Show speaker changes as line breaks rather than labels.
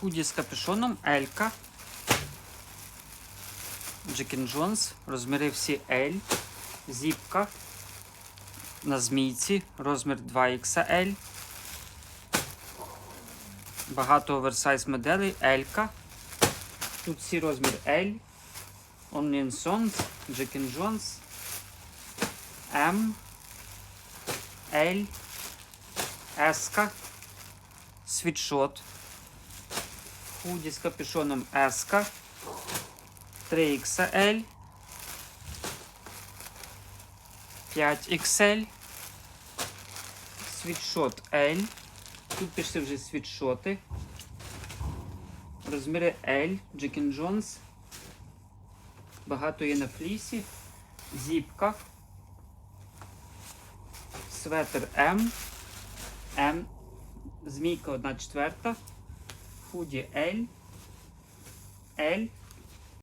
Худі з капюшоном Елька. Джекін Джонс. Розміри всі L. Зіпка. На змійці. Розмір 2XL. Багато оверсайз моделей. Елька. Тут всі розмір L. Onion Sons. Джекін Джонс. М. L. Еска. Світшот. Худі з капюшоном Еска. 3XL. 5XL. Світшот L. Тут пішли вже світшоти. Розміри L. Джекін Джонс. Багато є на флісі. Зіпка. Светер М. М. Змійка 1 четверта. Худі L. L.